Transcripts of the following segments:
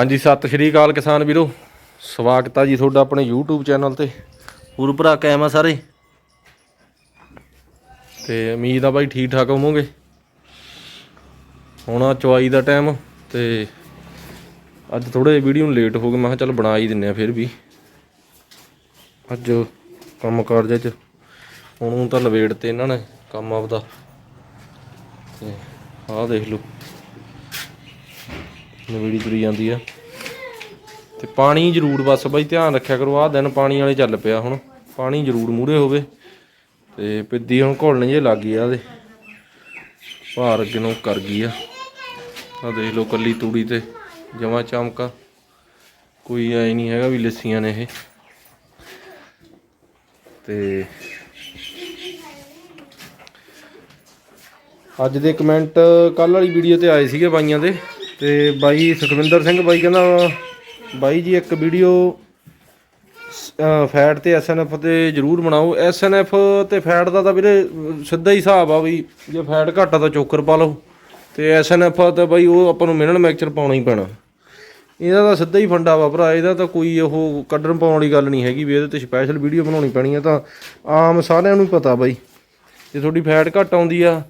ਹਾਂਜੀ, ਸਤਿ ਸ਼੍ਰੀ ਅਕਾਲ ਕਿਸਾਨ ਵੀਰੋ। ਸਵਾਗਤ ਆ ਜੀ ਤੁਹਾਡਾ ਆਪਣੇ YouTube ਚੈਨਲ ਤੇ। ਹੋਰ ਭਰਾ ਕਾਇਮ ਆ ਸਾਰੇ? ਤੇ ਉਮੀਦ ਆ ਬਾਈ ਠੀਕ ਠਾਕ ਹੋਵੋਗੇ। ਹੁਣ ਆ ਚਵਾਈ ਦਾ ਟਾਈਮ ਤੇ ਅੱਜ ਥੋੜੇ ਵੀਡੀਓ ਨੂੰ ਲੇਟ ਹੋ ਗਏ, ਮੈਂ ਕਿਹਾ ਚੱਲ ਬਣਾ ਹੀ ਦਿੰਨੇ ਆ ਫਿਰ ਵੀ। ਅੱਜ ਕੰਮ ਕਾਰਜ ਚ ਹੁਣ ਨੂੰ ਤਾਂ ਲਵੇੜ ਤੇ ਇਹਨਾਂ ਨੇ ਕੰਮ ਆਪਦਾ। ਤੇ ਆਹ ਦੇਖ ਲਓ। ਨਵੇੜੀ ਤੁਰੀ ਜਾਂਦੀ ਆ। ਤੇ ਪਾਣੀ ਜ਼ਰੂਰ ਬਸ ਬਾਈ, ਧਿਆਨ ਰੱਖਿਆ ਕਰੋ, ਆਹ ਦਿਨ ਪਾਣੀ ਵਾਲੇ ਚੱਲ ਪਿਆ ਹੁਣ। ਪਾਣੀ ਜ਼ਰੂਰ ਮੂਰੇ ਹੋਵੇ। ਤੇ ਪਿੱਦੀ ਹੁਣ ਘੁਲਣ ਜੇ ਲੱਗ ਗਈ ਆ ਇਹਦੇ ਭਾਰ ਅੱਗੇ ਨੂੰ ਕਰ ਗਈ ਆ। ਆ ਦੇਖ ਲਓ ਕੱਲੀ ਤੂੜੀ ਤੇ ਜਮਾ ਚਮਕਾ। ਕੋਈ ਐ ਨਹੀਂ ਹੈਗਾ ਵੀ ਲੱਸੀਆਂ ਨੇ ਇਹ। ਤੇ ਅੱਜ ਦੇ ਕਮੈਂਟ ਕੱਲ ਵਾਲੀ ਵੀਡੀਓ ਤੇ ਆਏ ਸੀਗੇ ਬਾਈਆਂ ਦੇ। ਤੇ ਬਾਈ ਸੁਖਵਿੰਦਰ ਸਿੰਘ ਬਾਈ ਕਹਿੰਦਾ ਬਾਈ ਜੀ ਇੱਕ ਵੀਡੀਓ ਫੈਟ ਤੇ ਐਸਐਨਐਫ ਤੇ ਜਰੂਰ ਬਣਾਓ। ਐਸਐਨਐਫ ਤੇ ਫੈਟ ਦਾ ਤਾਂ ਵੀਰੇ ਸਿੱਧਾ ਹੀ ਹਿਸਾਬ ਆ ਬਈ, ਜੇ ਫੈਟ ਘੱਟ ਆ ਤਾਂ ਚੋਕਰ ਪਾ ਲਓ। ਤੇ ਐਸਐਨਐਫ ਤਾਂ ਬਾਈ ਉਹ ਆਪਾਂ ਨੂੰ ਮਿਨਰਲ ਮੈਕਚਰ ਪਾਉਣਾ ਹੀ ਪੈਣਾ। ਇਹਦਾ ਤਾਂ ਸਿੱਧਾ ਹੀ ਫੰਡਾ ਵਾ ਭਰਾ, ਇਹਦਾ ਤਾਂ ਕੋਈ ਉਹ ਕੱਢਣ ਪਾਉਣ ਵਾਲੀ ਗੱਲ ਨਹੀਂ ਹੈਗੀ ਵੀ ਇਹਦੇ ਤੇ ਸਪੈਸ਼ਲ ਵੀਡੀਓ ਬਣਾਉਣੀ ਪੈਣੀ ਹੈ ਤਾਂ ਆਮ ਸਾਰਿਆਂ ਨੂੰ ਪਤਾ ਬਾਈ, ਜੇ ਤੁਹਾਡੀ ਫੈਟ ਘੱਟ ਆਉਂਦੀ ਆ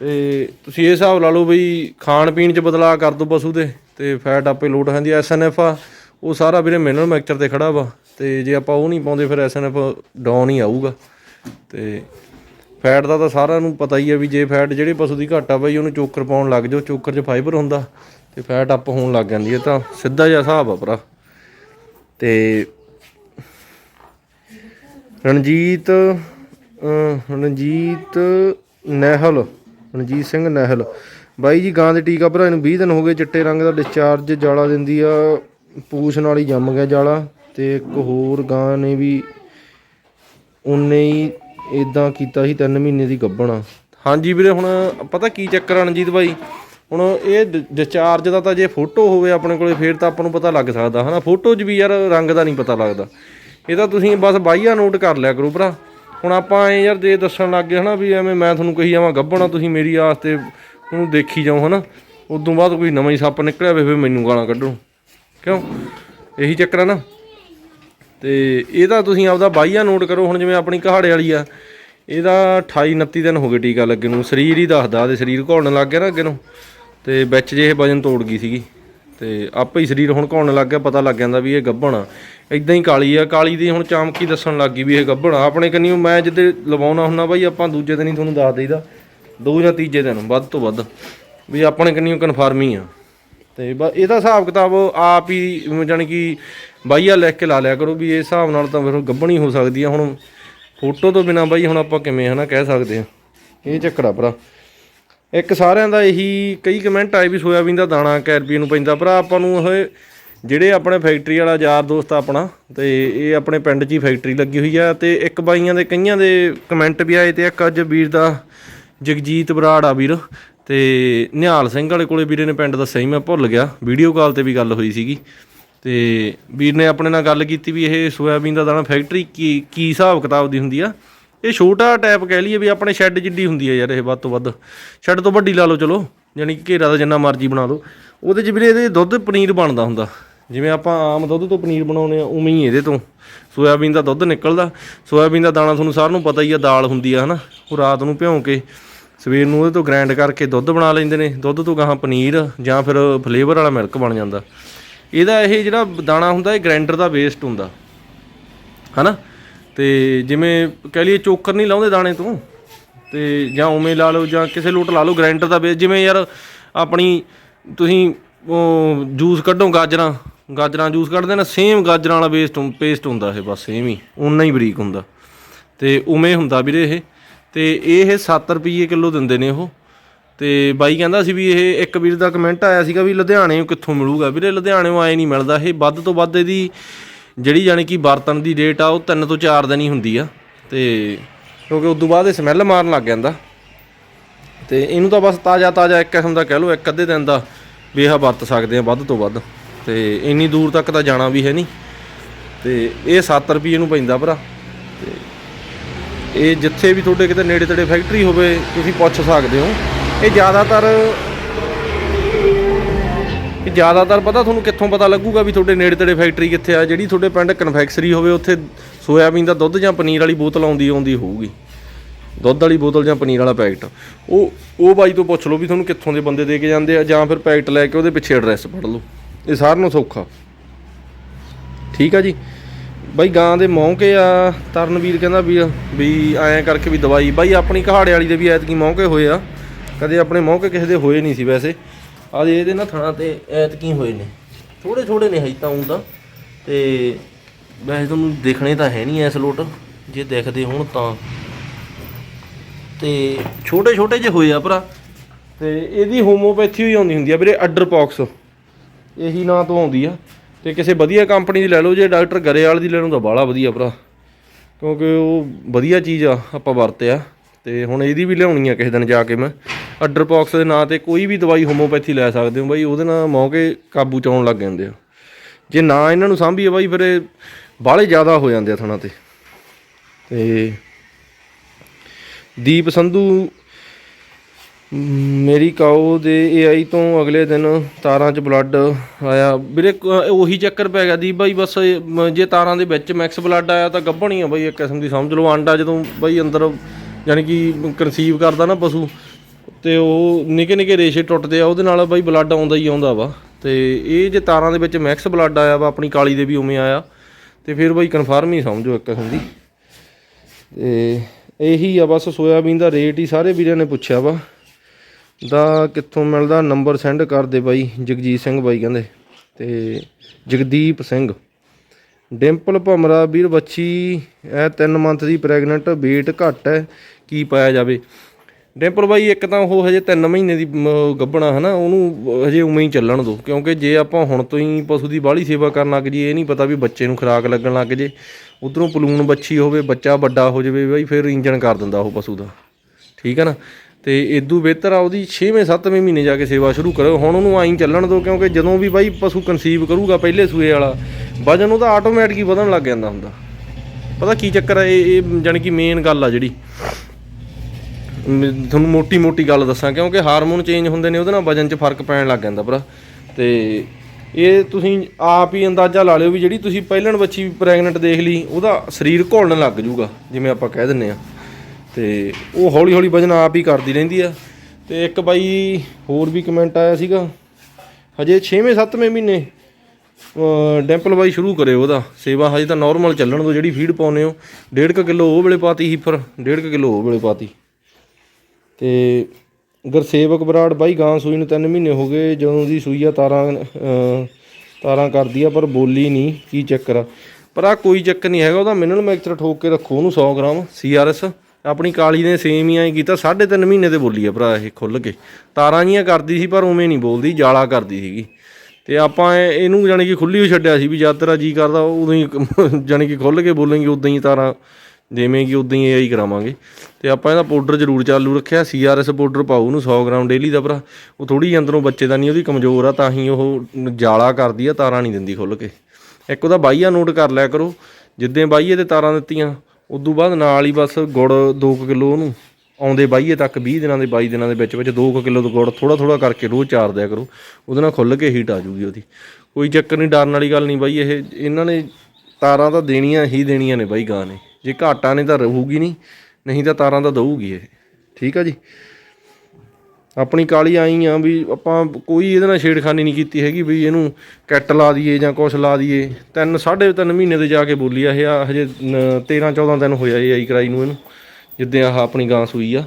ਤੇ ਤੁਸੀਂ ਇਹ ਹਿਸਾਬ ਲਾ ਲਓ ਬਈ ਖਾਣ ਪੀਣ ਚ ਬਦਲਾਅ ਕਰ ਦੋ ਪਸ਼ੂ ਦੇ ਤੇ ਫੈਟ ਆਪੇ ਲੋਟ ਜਾਂਦੀ ਐ ਐਸਐਨਐਫ ਆ, ਉਹ ਸਾਰਾ ਵੀਰੇ ਮਿਨਰਲ ਮੈਕਚਰ ਤੇ ਖੜਾ ਵਾ ਤੇ ਜੇ ਆਪਾਂ ਉਹ ਨਹੀਂ ਪਾਉਂਦੇ ਫਿਰ ਐਸਐਨਐਫ ਡਾਊਨ ਹੀ ਆਊਗਾ। ਤੇ ਫੈਟ ਦਾ ਤਾਂ ਸਾਰਿਆਂ ਨੂੰ ਪਤਾ ਹੀ ਆ ਵੀ ਜੇ ਫੈਟ ਜਿਹੜੇ ਪਸ਼ੂ ਦੀ ਘੱਟ ਆ ਬਈ ਉਹਨੂੰ ਚੋਕਰ ਪਾਉਣ ਲੱਗ ਜਾਓ, ਚੋਕਰ 'ਚ ਫਾਈਬਰ ਹੁੰਦਾ ਤੇ ਫੈਟ ਅਪ ਹੋਣ ਲੱਗ ਜਾਂਦੀ ਹੈ ਤਾਂ ਸਿੱਧਾ ਜਿਹਾ ਹਿਸਾਬ ਆ ਭਰਾ। ਤੇ ਰਣਜੀਤ ਰਣਜੀਤ ਨਹਿਲ ਰਣਜੀਤ ਸਿੰਘ ਨਹਿਲ। ਬਾਈ ਜੀ, ਗਾਂ ਦੇ ਟੀਕਾ ਭਰਾ ਨੂੰ 20 ਦਿਨ ਹੋ ਗਏ ਚਿੱਟੇ ਰੰਗ ਦਾ ਡਿਸਚਾਰਜ ਜਾਲਾ ਦਿੰਦੀ ਆ। ਪੂਛ ਨਾਲ ਹੀ ਜੰਮ ਗਿਆ ਜਾਲਾ ਤੇ ਇੱਕ ਹੋਰ ਗਾਂ ਨੇ ਵੀ ਉਹਨੇ ਹੀ ਇਦਾਂ ਕੀਤਾ ਸੀ 3 ਮਹੀਨੇ ਦੀ ਗੱਭਣਾ। ਹਾਂਜੀ ਵੀਰੇ, ਹੁਣ ਪਤਾ ਕੀ ਚੱਕਰ ਆ ਰਣਜੀਤ ਬਾਈ? ਹੁਣ ਇਹ ਡਿਸਚਾਰਜ ਦਾ ਤਾਂ ਜੇ ਫੋਟੋ ਹੋਵੇ ਆਪਣੇ ਕੋਲੇ, ਫੇਰ ਤਾਂ ਆਪਾਂ ਨੂੰ ਪਤਾ ਲੱਗ ਸਕਦਾ, ਹਨਾ? ਫੋਟੋ 'ਚ ਵੀ ਯਾਰ ਰੰਗ ਦਾ ਨਹੀਂ ਪਤਾ ਲੱਗਦਾ। ਇਹ ਤਾਂ ਤੁਸੀਂ ਬਸ ਬਾਈਆ ਨੋਟ ਕਰ ਲਿਆ ਕਰੋ ਭਰਾ। ਹੁਣ ਆਪਾਂ ਐ ਯਾਰ ਜੇ ਦੱਸਣ ਲੱਗ ਗਏ ਹਨਾ ਵੀ ਐਵੇਂ ਮੈਂ ਤੁਹਾਨੂੰ ਕਹੀ ਜਾਵਾਂ, ਗੱਭਣਾ ਤੁਸੀਂ ਮੇਰੀ ਆਸ ਤੇ ਉਹਨੂੰ ਦੇਖੀ ਜਾਓ ਹਨਾ। ਉਦੋਂ ਬਾਅਦ ਕੋਈ ਨਵਾਂ ਹੀ ਸੱਪ ਨਿਕਲਿਆ ਵੇ, ਫਿਰ ਮੈਨੂੰ ਗਾਲਾਂ ਕੱਢੋ। ਕਿਉਂ? ਇਹੀ ਚੱਕਰ ਆ ਨਾ। ਤੇ ਇਹਦਾ ਤੁਸੀਂ ਆਪਦਾ ਬਾਈਆ ਨੋਟ ਕਰੋ, ਹੁਣ ਜਿਵੇਂ ਆਪਣੀ ਕਹਾੜੇ ਵਾਲੀ ਆ। ਇਹਦਾ 28 29 ਦਿਨ ਹੋ ਗਏ ਟੀਕਾ ਲੱਗੇ ਨੂੰ। ਸਰੀਰ ਹੀ ਦੱਸਦਾ ਤੇ ਸਰੀਰ ਘੋਲਣ ਲੱਗ ਗਿਆ ਨਾ ਅੱਗੇ ਨੂੰ। ਤੇ ਵਿੱਚ ਜੇ ਇਹ ਵਜਨ ਤੋੜ ਗਈ ਸੀਗੀ। ਤੇ ਆਪੇ ਹੀ ਸਰੀਰ ਹੁਣ ਘੁਲਣ ਲੱਗ ਗਿਆ, ਪਤਾ ਲੱਗ ਜਾਂਦਾ ਵੀ ਇਹ ਗੱਭਣ ਆ। ਇਦਾਂ ਹੀ ਕਾਲੀ ਆ, ਕਾਲੀ ਦੀ ਹੁਣ ਚਮਕੀ ਦੱਸਣ ਲੱਗ ਗਈ ਵੀ ਇਹ ਗੱਭਣ ਆ। ਆਪਣੇ ਕੰਨੀ ਮੈਂ ਜਿੱਦੇ ਲਵਾਉਣਾ ਹੁੰਦਾ ਬਾਈ, ਆਪਾਂ ਦੂਜੇ ਦਿਨ ਹੀ ਤੁਹਾਨੂੰ ਦੱਸ ਦੇਈਦਾ। ਦੋ ਜਾਂ ਤੀਜੇ ਦਿਨ, ਵੱਧ ਤੋਂ ਵੱਧ। ਵੀ ਆਪਣੇ ਕੰਨੀ ਕਨਫਰਮ ਹੀ ਆ। ਤੇ ਬਸ ਇਹਦਾ ਹਿਸਾਬ ਕਿਤਾਬ ਆਪ ਹੀ ਜਾਣੀ ਕਿ ਬਾਈਆ ਲਿਖ ਕੇ ਲਾ ਲਿਆ ਕਰੋ ਵੀ ਇਹ ਹਿਸਾਬ ਨਾਲ ਤਾਂ ਫਿਰ ਗੱਭਣ ਹੀ ਹੋ ਸਕਦੀ ਆ। ਹੁਣ ਫੋਟੋ ਤੋਂ ਬਿਨਾ ਬਾਈ ਹੁਣ ਆਪਾਂ ਕਿਵੇਂ ਹਨਾ ਕਹਿ ਸਕਦੇ ਆ। ਇਹ ਚੱਕਰ ਆ ਭਰਾ। ਇੱਕ ਸਾਰਿਆਂ ਦਾ ਇਹੀ ਕਈ ਕਮੈਂਟ ਆਏ ਵੀ ਸੋਇਆਬੀਨ ਦਾ ਦਾਣਾ ਕੈਰਬੀ ਨੂੰ ਪੈਂਦਾ। ਭਰਾ, ਆਪਾਂ ਨੂੰ ਇਹ ਜਿਹੜੇ ਆਪਣੇ ਫੈਕਟਰੀ ਵਾਲਾ ਯਾਰ ਦੋਸਤ ਆ ਆਪਣਾ, ਤੇ ਇਹ ਆਪਣੇ ਪਿੰਡ 'ਚ ਹੀ ਫੈਕਟਰੀ ਲੱਗੀ ਹੋਈ ਆ, ਤੇ ਇੱਕ ਬਾਈਆਂ ਦੇ ਕਈਆਂ ਦੇ ਕਮੈਂਟ ਵੀ ਆਏ, ਤੇ ਇੱਕ ਅੱਜ ਵੀਰ ਦਾ ਜਗਜੀਤ ਬਰਾੜ ਆ ਵੀਰ, ਤੇ ਨਿਹਾਲ ਸਿੰਘ ਵਾਲੇ ਕੋਲੇ ਵੀਰੇ ਨੇ ਪਿੰਡ ਦੱਸਿਆ ਸੀ ਮੈਂ ਭੁੱਲ ਗਿਆ ਵੀਡੀਓ ਕਾਲ ਤੇ ਵੀ ਗੱਲ ਹੋਈ ਸੀਗੀ। ਤੇ ਵੀਰ ਨੇ ਆਪਣੇ ਨਾਲ ਗੱਲ ਕੀਤੀ ਵੀ ਇਹ ਸੋਇਆਬੀਨ ਦਾ ਦਾਣਾ ਫੈਕਟਰੀ ਕੀ ਕੀ ਹਿਸਾਬ ਕਿਤਾਬ ਦੀ ਹੁੰਦੀ ਆ। ਇਹ ਛੋਟਾ ਟੈਪ ਕਹਿ ਲਈਏ ਵੀ ਆਪਣੇ ਸ਼ੈੱਡ ਜਿੱਡੀ ਹੁੰਦੀ ਹੈ ਯਾਰ ਇਹ ਵੱਧ ਤੋਂ ਵੱਧ। ਸ਼ੈੱਡ ਤੋਂ ਵੱਡੀ ਲਾ ਲਓ ਚਲੋ, ਯਾਨੀ ਕਿ ਘੇਰਾ ਦਾ ਜਿੰਨਾ ਮਰਜ਼ੀ ਬਣਾ ਲਓ ਉਹਦੇ 'ਚ ਵੀਰੇ ਇਹਦੇ ਦੁੱਧ ਪਨੀਰ ਬਣਦਾ ਹੁੰਦਾ। ਜਿਵੇਂ ਆਪਾਂ ਆਮ ਦੁੱਧ ਤੋਂ ਪਨੀਰ ਬਣਾਉਂਦੇ ਆ, ਉਵੇਂ ਹੀ ਇਹਦੇ ਤੋਂ। ਸੋਇਆਬੀਨ ਦਾ ਦੁੱਧ ਨਿਕਲਦਾ। ਸੋਇਆਬੀਨ ਦਾ ਦਾਣਾ ਤੁਹਾਨੂੰ ਸਾਰਿਆਂ ਨੂੰ ਪਤਾ ਹੀ ਆ, ਦਾਲ ਹੁੰਦੀ ਆ, ਹਨਾ? ਉਹ ਰਾਤ ਨੂੰ ਭਿਉਂ ਕੇ ਸਵੇਰ ਨੂੰ ਉਹਦੇ ਤੋਂ ਗ੍ਰਾਈਂਡ ਕਰਕੇ ਦੁੱਧ ਬਣਾ ਲੈਂਦੇ ਨੇ। ਦੁੱਧ ਤੋਂ ਗਾਹਾਂ ਪਨੀਰ ਜਾਂ ਫਿਰ ਫਲੇਵਰ ਵਾਲਾ ਮਿਲਕ ਬਣ ਜਾਂਦਾ। ਇਹਦਾ ਇਹ ਜਿਹੜਾ ਦਾਣਾ ਹੁੰਦਾ, ਇਹ ਗ੍ਰਾਈਂਡਰ ਦਾ ਵੇਸਟ ਹੁੰਦਾ। ਹਨਾ? ਤੇ ਜਿਵੇਂ ਕਹਿ ਲਈਏ ਚੋਕਰ ਨਹੀਂ ਲਾਉਂਦੇ ਦਾਣੇ ਤੋਂ, ਤੇ ਜਾਂ ਉਵੇਂ ਲਾ ਲਓ ਜਾਂ ਕਿਸੇ ਲੋਟ ਲਾ ਲਓ ਗ੍ਰਾਈਂਡਰ ਦਾ ਵੇਸਟ ਜਿਵੇਂ ਯਾਰ ਆਪਣੀ ਤੁਸੀਂ ਉਹ ਜੂਸ ਕੱਢੋ ਗਾਜਰਾਂ ਗਾਜਰਾਂ ਜੂਸ ਕੱਢਦੇ ਨਾ ਸੇਮ ਗਾਜਰਾਂ ਵਾਲਾ ਵੇਸਟ ਪੇਸਟ ਹੁੰਦਾ ਇਹ ਬਸ ਸੇਮ ਹੀ ਉਨਾ ਹੀ ਬਰੀਕ ਹੁੰਦਾ। ਤੇ ਉਵੇਂ ਹੁੰਦਾ ਵੀਰੇ ਇਹ, ਤੇ ਇਹ 7 ਰੁਪਏ ਕਿਲੋ ਦਿੰਦੇ ਨੇ ਉਹ। ਤੇ ਬਾਈ ਕਹਿੰਦਾ ਸੀ ਵੀ ਇਹ ਇੱਕ ਵੀਰ ਦਾ ਕਮੈਂਟ ਆਇਆ ਸੀਗਾ ਵੀ ਲੁਧਿਆਣੇ ਕਿੱਥੋਂ ਮਿਲੂਗਾ। ਵੀਰੇ ਲੁਧਿਆਣੇੋਂ ਆਏ ਨਹੀਂ ਮਿਲਦਾ, ਇਹ ਵੱਧ ਤੋਂ ਵੱਧ ਇਹਦੀ ਜਿਹੜੀ ਜਾਣੀ ਕਿ ਵਰਤਣ ਦੀ ਡੇਟ ਆ, ਉਹ 3 ਤੋਂ 4 ਦਿਨ ਹੀ ਹੁੰਦੀ ਆ। ਤੇ ਕਿਉਂਕਿ ਉਸ ਤੋਂ ਬਾਅਦ ਇਹ ਸਮੈਲ ਮਾਰਨ ਲੱਗ ਜਾਂਦਾ। ਤੇ ਇਹਨੂੰ ਤਾਂ ਬਸ ਤਾਜ਼ਾ ਤਾਜ਼ਾ ਇੱਕ ਕਿਸਮ ਦਾ ਕਹਿ ਲਓ, ਇੱਕ ਅੱਧੇ ਦਿਨ ਦਾ ਵੀ ਇਹ ਵਰਤ ਸਕਦੇ ਆ ਵੱਧ ਤੋਂ ਵੱਧ। ਤੇ ਇੰਨੀ ਦੂਰ ਤੱਕ ਤਾਂ ਜਾਣਾ ਵੀ ਹੈ ਨਹੀਂ। ਤੇ ਇਹ 7 ਰੁਪਏ ਨੂੰ ਪੈਂਦਾ ਭਰਾ। ਤੇ ਇਹ ਜਿੱਥੇ ਵੀ ਤੁਹਾਡੇ ਕਿਤੇ ਨੇੜੇ ਤੇੜੇ ਫੈਕਟਰੀ ਹੋਵੇ, ਤੁਸੀਂ ਪੁੱਛ ਸਕਦੇ ਹੋ। ਇਹ ਜ਼ਿਆਦਾਤਰ ਇਹ ਜ਼ਿਆਦਾਤਰ ਪਤਾ ਤੁਹਾਨੂੰ ਕਿੱਥੋਂ ਪਤਾ ਲੱਗੂਗਾ ਵੀ ਤੁਹਾਡੇ ਨੇੜੇ ਤੇੜੇ ਫੈਕਟਰੀ ਕਿੱਥੇ ਆ, ਜਿਹੜੀ ਤੁਹਾਡੇ ਪਿੰਡ ਕਨਫੈਕਸ਼ਨਰੀ ਹੋਵੇ, ਉੱਥੇ ਸੋਇਆਬੀਨ ਦਾ ਦੁੱਧ ਜਾਂ ਪਨੀਰ ਵਾਲੀ ਬੋਤਲ ਆਉਂਦੀ ਆਉਂਦੀ ਹੋਊਗੀ। ਦੁੱਧ ਵਾਲੀ ਬੋਤਲ ਜਾਂ ਪਨੀਰ ਵਾਲਾ ਪੈਕਟ। ਉਹ ਉਹ ਬਾਈ ਤੋਂ ਪੁੱਛ ਲਓ ਵੀ ਤੁਹਾਨੂੰ ਕਿੱਥੋਂ ਦੇ ਬੰਦੇ ਦੇ ਕੇ ਜਾਂਦੇ ਆ, ਜਾਂ ਫਿਰ ਪੈਕਟ ਲੈ ਕੇ ਉਹਦੇ ਪਿੱਛੇ ਐਡਰੈਸ ਪੜ ਲਓ। ਇਹ ਸਾਰਿਆਂ ਨੂੰ ਸੌਖਾ। ਠੀਕ ਆ ਜੀ? ਬਾਈ ਗਾਂ ਦੇ ਮੌਂਕੇ ਆ, ਤਰਨਵੀਰ ਕਹਿੰਦਾ ਵੀ ਵੀ ਐਂ ਕਰਕੇ ਵੀ ਦਵਾਈ। ਬਾਈ ਆਪਣੀ ਕਹਾੜੇ ਵਾਲੀ ਦੇ ਵੀ ਐਤਕੀ ਮੌਂਕੇ ਹੋਏ ਆ। ਕਦੇ ਆਪਣੇ ਮੌਂਕੇ ਕਿਸੇ ਦੇ ਹੋਏ ਨਹੀਂ ਸੀ ਵੈਸੇ। ਆ ਦੇ ਇਹਦੇ ਨਾ ਥਣਾ ਤੇ ਐਤਕੀ ਹੋਏ ਨੇ। ਥੋੜੇ ਥੋੜੇ ਨੇ ਹਜੇ ਤਾਂ ਊਂ ਤਾਂ। ਤੇ ਵੈਸੇ ਤੁਹਾਨੂੰ ਦੇਖਣੇ ਤਾਂ ਹੈ ਨਹੀਂ ਐਸ ਲੋਟ। ਜੇ ਦੇਖਦੇ ਹੋਣ ਤਾਂ। ਤੇ ਛੋਟੇ ਛੋਟੇ ਜਿਹੇ ਹੋਏ ਆ ਭਰਾ। ਤੇ ਇਹਦੀ ਹੋਮੋਪੈਥੀ ਹੀ ਆਉਂਦੀ ਹੁੰਦੀ ਆ ਵੀਰੇ ਅਡਰਪੌਕਸ ਇਹੀ ਨਾਂ ਤੋਂ ਆਉਂਦੀ ਆ। ਤੇ ਕਿਸੇ ਵਧੀਆ ਕੰਪਨੀ ਦੀ ਲੈ ਲਓ, ਜੇ ਡਾਕਟਰ ਗਰੇਵਾਲ ਦੀ ਲੈ ਲਓ ਤਾਂ ਬਾਹਲਾ ਵਧੀਆ ਭਰਾ। ਕਿਉਂਕਿ ਉਹ ਵਧੀਆ ਚੀਜ਼ ਆ, ਆਪਾਂ ਵਰਤਿਆ ਤੇ ਹੁਣ ਇਹਦੀ ਵੀ ਲਿਆਉਣੀ ਆ ਕਿਸੇ ਦਿਨ ਜਾ ਕੇ ਮੈਂ। ਅਡਰਪੌਕਸ ਦੇ ਨਾਂ ਤੇ ਕੋਈ ਵੀ ਦਵਾਈ ਹੋਮੋਪੈਥੀ ਲੈ ਸਕਦੇ ਹੋ ਬਾਈ, ਉਹਦੇ ਨਾਲ ਮੌਕੇ ਕਾਬੂ ਚ ਆਉਣ ਲੱਗ ਜਾਂਦੇ ਆ। ਜੇ ਨਾ ਇਹਨਾਂ ਨੂੰ ਸਾਂਭੀਏ ਬਾਈ, ਫਿਰ ਇਹ ਬਾਹਲੇ ਜ਼ਿਆਦਾ ਹੋ ਜਾਂਦੇ ਆ ਥਣਾ ਤੇ। ਤੇ ਦੀਪ ਸੰਧੂ ਮੇਰੀ ਕਾਓ ਦੇ ਏਆਈ ਤੋਂ ਅਗਲੇ ਦਿਨ ਤਾਰਾਂ 'ਚ ਬਲੱਡ ਆਇਆ। ਵੀਰੇ ਉਹੀ ਚੱਕਰ ਪੈ ਗਿਆ ਦੀਪ ਬਾਈ, ਬਸ ਜੇ ਤਾਰਾਂ ਦੇ ਵਿੱਚ ਮੈਕਸ ਬਲੱਡ ਆਇਆ ਤਾਂ ਗੱਭਣ ਹੀ ਆ ਬਾਈ, ਇੱਕ ਕਿਸਮ ਦੀ ਸਮਝ ਲਓ। ਆਂਡਾ ਜਦੋਂ ਬਾਈ ਅੰਦਰ ਯਾਨੀ ਕਿ ਕਨਸੀਵ ਕਰਦਾ ਨਾ ਪਸ਼ੂ, ਤੇ ਉਹ ਨਿੱਕੇ ਨਿੱਕੇ ਰੇਸ਼ੇ ਟੁੱਟਦੇ ਆ, ਉਹਦੇ ਨਾਲ ਬਾਈ ਬਲੱਡ ਆਉਂਦਾ ਹੀ ਆਉਂਦਾ ਵਾ। ਤੇ ਇਹ ਜੇ ਤਾਰਾਂ ਦੇ ਵਿੱਚ ਮੈਕਸ ਬਲੱਡ ਆਇਆ ਵਾ, ਆਪਣੀ ਕਾਲੀ ਦੇ ਵੀ ਉਵੇਂ ਆਇਆ, ਤੇ ਫਿਰ ਬਾਈ ਕਨਫਰਮ ਹੀ ਸਮਝੋ ਇੱਕ ਕਿਸਮ ਦੀ। ਤੇ ਇਹੀ ਆ ਬਸ ਸੋਇਆਬੀਨ ਦਾ ਰੇਟ ਹੀ ਸਾਰੇ ਵੀਰਾਂ ਨੇ ਪੁੱਛਿਆ ਵਾ। ਦਾ ਕਿੱਥੋਂ ਮਿਲਦਾ ਨੰਬਰ ਸੈਂਡ ਕਰ ਦੇ ਬਾਈ, ਜਗਜੀਤ ਸਿੰਘ ਬਾਈ ਕਹਿੰਦੇ। ਤੇ ਜਗਦੀਪ ਸਿੰਘ, ਡਿੰਪਲ ਭਮਰਾ ਵੀਰ ਬੱਚੀ ਇਹ 3 ਮੰਥ ਦੀ ਪ੍ਰੈਗਨੈਂਟ weight ਘੱਟ ਹੈ। ਕੀ ਪਾਇਆ ਜਾਵੇ। ਡਿੰਪਲ ਬਾਈ ਇੱਕ ਤਾਂ ਉਹ ਹਜੇ 3 ਮਹੀਨੇ ਦੀ ਮ, ਗੱਭਣਾ ਹਨਾ ਉਹਨੂੰ ਹਜੇ ਉਵੇਂ ਹੀ ਚੱਲਣ ਦਿਓ ਕਿਉਂਕਿ ਜੇ ਆਪਾਂ ਹੁਣ ਤੋਂ ਹੀ ਪਸ਼ੂ ਦੀ ਬਾਹਲੀ ਸੇਵਾ ਕਰਨ ਲੱਗ ਜੀ ਇਹ ਨਹੀਂ ਪਤਾ ਵੀ ਬੱਚੇ ਨੂੰ ਖੁਰਾਕ ਲੱਗਣ ਲੱਗ ਜੇ। ਉਧਰੋਂ ਪਲੂਣ ਬੱਚੀ ਹੋਵੇ ਬੱਚਾ ਵੱਡਾ ਹੋ ਜਾਵੇ ਬਾਈ ਫਿਰ ਇੰਜਣ ਕਰ ਦਿੰਦਾ ਉਹ ਪਸ਼ੂ ਦਾ। ਠੀਕ ਹੈ ਨਾ? ਤੇ ਇਦੋਂ ਬਿਹਤਰ ਆ ਉਹਦੀ 6ਵੇਂ 7ਵੇਂ ਮਹੀਨੇ ਜਾ ਕੇ ਸੇਵਾ ਸ਼ੁਰੂ ਕਰੋ। ਹੁਣ ਉਹਨੂੰ ਆਈ ਚੱਲਣ ਦਿਓ ਕਿਉਂਕਿ ਜਦੋਂ ਵੀ ਬਾਈ ਪਸ਼ੂ ਕਨਸੀਵ ਕਰੂਗਾ ਪਹਿਲੇ ਸੂਏ ਵਾਲਾ ਵਜਨ ਉਹਦਾ ਆਟੋਮੈਟਿਕ ਹੀ ਵਧਣ ਲੱਗ ਜਾਂਦਾ ਹੁੰਦਾ। ਪਤਾ ਕੀ ਚੱਕਰ ਆ ਇਹ ਇਹ ਜਾਣੀ ਕਿ ਮੇਨ ਗੱਲ ਆ ਜਿਹੜੀ। ਤੁਹਾਨੂੰ ਮੋਟੀ ਮੋਟੀ ਗੱਲ ਦੱਸਾਂ, ਕਿਉਂਕਿ ਹਾਰਮੋਨ ਚੇਂਜ ਹੁੰਦੇ ਨੇ, ਉਹਦੇ ਨਾਲ ਵਜਨ 'ਚ ਫ਼ਰਕ ਪੈਣ ਲੱਗ ਜਾਂਦਾ ਭਰਾ। ਤੇ ਇਹ ਤੁਸੀਂ ਆਪ ਹੀ ਅੰਦਾਜ਼ਾ ਲਾ ਲਿਓ ਵੀ ਜਿਹੜੀ ਤੁਸੀਂ ਪਹਿਲਣ ਬੱਚੀ ਪ੍ਰੈਗਨੈਂਟ ਦੇਖ ਲਈ, ਉਹਦਾ ਸਰੀਰ ਘੋਲਣ ਲੱਗ ਜੂਗਾ, ਜਿਵੇਂ ਆਪਾਂ ਕਹਿ ਦਿੰਨੇ ਆ। ਤੇ ਉਹ ਹੌਲੀ ਹੌਲੀ ਵਜਨ ਆਪ ਹੀ ਕਰਦੀ ਰਹਿੰਦੀ ਆ। ਤੇ ਇੱਕ ਬਾਈ, ਹੋਰ ਵੀ ਕਮੈਂਟ ਆਇਆ ਸੀਗਾ। ਹਜੇ 6ਵੇਂ 7ਵੇਂ ਮਹੀਨੇ ਡੈਂਪਲ ਬਾਈ ਸ਼ੁਰੂ ਕਰਿਓ ਉਹਦਾ। ਸੇਵਾ ਹਜੇ ਤਾਂ ਨਾਰਮਲ ਚੱਲਣ ਦੋ, ਜਿਹੜੀ ਫੀਡ ਪਾਉਨੇ ਹੋ। 1.5 ਕਿਲੋ ਉਹ ਵੇਲੇ ਪਾਤੀ ਹੀਫਰ 1.5 ਕਿਲੋ ਉਹ ਵੇਲੇ ਪਾਤੀ। ਤੇ ਗੁਰਸੇਵਕ ਬਰਾੜ ਬਾਈ ਗਾਂ ਸੂਈ ਨੂੰ 3 ਮਹੀਨੇ ਹੋ ਗਏ, ਜਦੋਂ ਦੀ ਸੂਈ ਆ ਤਾਰਾਂ ਤਾਰਾਂ ਕਰਦੀ ਆ, ਪਰ ਬੋਲੀ ਨਹੀਂ, ਕੀ ਚੱਕਰ ਆ ਪਰ ਆ ਕੋਈ ਚੱਕਰ ਨਹੀਂ ਹੈਗਾ, ਉਹਦਾ ਮਿਨਰਲ ਮਿਕਸਚਰ ਠੋਕ ਕੇ ਰੱਖੋ ਉਹਨੂੰ 100 ਗ੍ਰਾਮ ਸੀਆਰਐਸ ਆਪਣੀ ਕਾਲੀ ਨੇ ਸੇਮ ਹੀ ਐਂ ਕੀਤਾ 3.5 ਮਹੀਨੇ ਤੇ ਬੋਲੀ ਆ ਭਰਾ ਇਹ ਖੁੱਲ ਕੇ। ਤਾਰਾਂ ਜੀਆਂ ਕਰਦੀ ਸੀ, ਪਰ ਉਵੇਂ ਨਹੀਂ ਬੋਲਦੀ, ਜਾਲਾ ਕਰਦੀ ਸੀਗੀ। ਤੇ ਆਪਾਂ ਇਹ- ਇਹਨੂੰ ਜਾਣੀ ਕਿ ਖੁੱਲੀ ਹੋ ਛੱਡਿਆ ਸੀ ਵੀ ਜਦ ਤੇਰਾ ਜੀ ਕਰਦਾ, ਉਦੋਂ ਹੀ ਜਾਣੀ ਕਿ ਖੁੱਲ ਕੇ ਬੋਲੇਂਗੇ, ਉਦਾਂ ਹੀ ਤਾਰਾਂ ਜਿਵੇਂ ਕਿ ਉਦਾਂ ਹੀ ਏਆਈ ਕਰਾਵਾਂਗੇ। ਤੇ ਆਪਾਂ ਇਹਦਾ ਪਾਊਡਰ ਜ਼ਰੂਰ ਚਾਲੂ ਰੱਖਿਆ। ਸੀਆਰਐਸ ਪਾਊਡਰ ਪਾਓ ਉਹਨੂੰ 100 ਗ੍ਰਾਮ ਡੇਲੀ ਦਾ ਭਰਾ। ਉਹ ਥੋੜੀ ਅੰਦਰੋਂ ਬੱਚੇ ਦਾ ਨਹੀਂ, ਉਹਦੀ ਕਮਜ਼ੋਰ ਆ, ਤਾਂ ਹੀ ਉਹ ਜਾਲਾ ਕਰਦੀ ਆ, ਤਾਰਾਂ ਨਹੀਂ ਦਿੰਦੀ ਖੁੱਲ ਕੇ। ਇੱਕ ਉਹਦਾ ਬਾਈਆ ਨੋਟ ਕਰ ਲਿਆ ਕਰੋ। ਜਿੱਦਾਂ ਬਾਈਏ ਤੇ ਤਾਰਾਂ ਦਿੱਤੀਆਂ, ਉਦੋਂ ਬਾਅਦ ਨਾਲ ਹੀ ਬਸ ਗੁੜ 2 ਕਿਲੋ ਉਹਨੂੰ ਆਉਂਦੇ ਬਾਈਏ ਤੱਕ 20 ਦਿਨਾਂ ਦੇ 22 ਦਿਨਾਂ ਦੇ ਵਿੱਚ ਵਿੱਚ 2 ਕਿਲੋ ਦਾ ਗੁੜ ਥੋੜਾ ਥੋੜਾ ਕਰਕੇ ਰੋਜ਼ ਚਾਰ ਦਿਆ ਕਰੋ। ਉਹਦੇ ਨਾਲ ਖੁੱਲ ਕੇ ਹੀਟ ਆ ਜੂਗੀ ਉਹਦੀ। ਕੋਈ ਚੱਕਰ ਨਹੀਂ, ਡਰਨ ਵਾਲੀ ਗੱਲ ਨਹੀਂ ਬਾਈ, ਇਹ ਇਹਨਾਂ ਨੇ ਤਾਰਾਂ ਤਾਂ ਦੇਣੀਆਂ ਹੀ ਦੇਣੀਆਂ ਨੇ ਬਾਈ ਗਾਂ ਨੇ। ਜੇ ਘਾਟਾ ਨਹੀਂ ਤਾਂ ਰਹੂਗੀ ਨਹੀਂ ਨਹੀਂ ਤਾਂ ਤਾਰਾਂ ਤਾਂ ਦਊਗੀ ਇਹ। ਠੀਕ ਆ ਜੀ? ਆਪਣੀ ਕਾਲੀ ਆਈ ਆ ਵੀ ਆਪਾਂ ਕੋਈ ਇਹਦੇ ਨਾਲ ਛੇੜਖਾਨੀ ਨਹੀਂ ਕੀਤੀ ਹੈਗੀ ਵੀ ਇਹਨੂੰ ਕੈਟ ਲਾ ਦਈਏ ਜਾਂ ਕੁਛ ਲਾ ਦਈਏ। ਤਿੰਨ, ਸਾਢੇ ਤਿੰਨ ਮਹੀਨੇ ਦੇ ਜਾ ਕੇ ਬੋਲੀ ਆ ਇਹ ਆ, ਹਜੇ 13 14 ਦਿਨ ਹੋਇਆ ਇਹ ਆਈ ਕਰਾਈ ਨੂੰ ਇਹਨੂੰ, ਜਿੱਦਾਂ ਆਹ ਆਪਣੀ ਗਾਂ ਸੂਈ ਆ।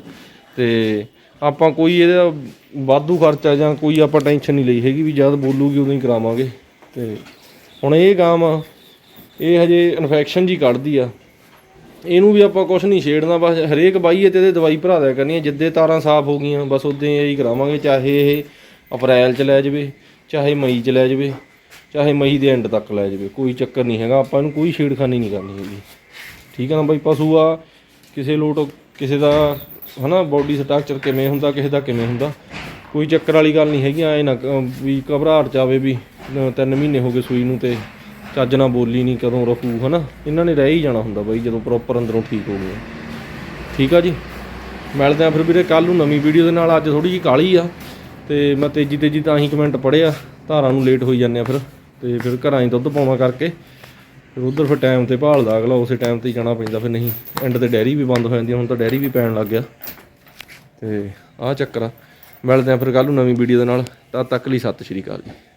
ਤੇ ਆਪਾਂ ਕੋਈ ਇਹਦਾ ਵਾਧੂ ਖਰਚਾ ਜਾਂ ਕੋਈ ਆਪਾਂ ਟੈਨਸ਼ਨ ਨਹੀਂ ਲਈ ਹੈਗੀ ਵੀ ਜਦ ਬੋਲੂਗੀ ਉਦੋਂ ਹੀ ਕਰਾਵਾਂਗੇ। ਤੇ ਹੁਣ ਇਹ ਗਾਂ ਆ ਇਹ ਹਜੇ ਇਨਫੈਕਸ਼ਨ ਜੀ ਕੱਢਦੀ ਆ। ਇਹਨੂੰ ਵੀ ਆਪਾਂ ਕੁਝ ਨਹੀਂ ਛੇੜਨਾ, ਬਸ ਹਰੇਕ ਬਾਈਏ ਤੇ ਇਹਦੇ ਦਵਾਈ ਭਰਾ ਦਿਆ ਕਰਨੀ ਹੈ ਜਿੱਦੇ ਤਾਰਾਂ ਸਾਫ਼ ਹੋ ਗਈਆਂ, ਬਸ ਉਦੋਂ ਹੀ ਕਰਾਵਾਂਗੇ, ਚਾਹੇ ਇਹ ਅਪ੍ਰੈਲ ਚ ਲੈ ਜਾਵੇ, ਚਾਹੇ ਮਈ ਚ ਲੈ ਜਾਵੇ, ਚਾਹੇ ਮਈ ਦੇ ਐਂਡ ਤੱਕ ਲੈ ਜਾਵੇ, ਕੋਈ ਚੱਕਰ ਨਹੀਂ ਹੈਗਾ, ਆਪਾਂ ਇਹਨੂੰ ਕੋਈ ਛੇੜਖਾਨੀ ਨਹੀਂ ਕਰਨੀ ਹੈਗੀ। ਠੀਕ ਹੈ ਨਾ ਬਾਈ, ਪਸ਼ੂ ਆ, ਕਿਸੇ ਲੋਟ, ਕਿਸੇ ਦਾ, ਹਨਾ ਬਾਡੀ ਸਟਰਕਚਰ ਕਿਵੇਂ ਹੁੰਦਾ, ਕਿਸੇ ਦਾ ਕਿਵੇਂ ਹੁੰਦਾ, ਕੋਈ ਚੱਕਰ ਵਾਲੀ ਗੱਲ ਨਹੀਂ ਹੈਗੀ, ਐ ਨਾ ਕ- ਵੀ ਘਬਰਾਹਟ 'ਚ ਆਵੇ ਵੀ ਨ- ਤਿੰਨ ਮਹੀਨੇ ਹੋ ਗਏ ਸੂਈ ਨੂੰ ਤੇ ਚੱਜ ਨਾਲ ਬੋਲੀ ਨਹੀਂ, ਕਦੋਂ ਰਹੂ, ਹਨਾ? ਇਹਨਾਂ ਨੇ ਰਹਿ ਹੀ ਜਾਣਾ ਹੁੰਦਾ ਬਾਈ, ਜਦੋਂ ਪ੍ਰੋਪਰ ਅੰਦਰੋਂ ਠੀਕ ਹੋ ਗਏ ਠੀਕ ਆ ਜੀ? ਮਿਲਦੇ ਆ ਫਿਰ ਵੀਰੇ ਕੱਲ ਨੂੰ ਨਵੀਂ ਵੀਡੀਓ ਦੇ ਨਾਲ, ਅੱਜ ਥੋੜੀ ਜਿਹੀ ਕਾਲੀ ਆ, ਤੇ ਮੈਂ ਤੇਜੀ ਤੇਜੀ ਤਾਂ ਹੀ ਕਮੈਂਟ ਪੜਿਆ ਧਾਰਾਂ ਨੂੰ ਲੇਟ ਹੋਈ ਜਾਂਦੇ ਆ ਫਿਰ, ਤੇ ਫਿਰ ਘਰਾਂ 'ਚ ਦੁੱਧ ਪਾਉਣਾ ਕਰਕੇ, ਫਿਰ ਉਧਰ ਫਿਰ ਟਾਈਮ ਤੇ ਭਾਲਦਾ, ਅਗਲਾ ਉਸੇ ਟਾਈਮ ਤੇ ਹੀ ਜਾਣਾ ਪੈਂਦਾ, ਫਿਰ ਨਹੀਂ ਐਂਡ ਤੇ ਡੈਰੀ ਵੀ ਬੰਦ ਹੋ ਜਾਂਦੀ ਹੁਣ ਤਾਂ ਡੈਰੀ ਵੀ ਪੈਣ ਲੱਗ ਗਿਆ। ਤੇ ਆਹ ਚੱਕਰ ਆ। ਮਿਲਦੇ ਆ ਫਿਰ ਕੱਲ ਨੂੰ ਨਵੀਂ ਵੀਡੀਓ ਦੇ ਨਾਲ, ਤਦ ਤੱਕ ਲਈ ਸਤਿ ਸ਼੍ਰੀ ਅਕਾਲ ਜੀ।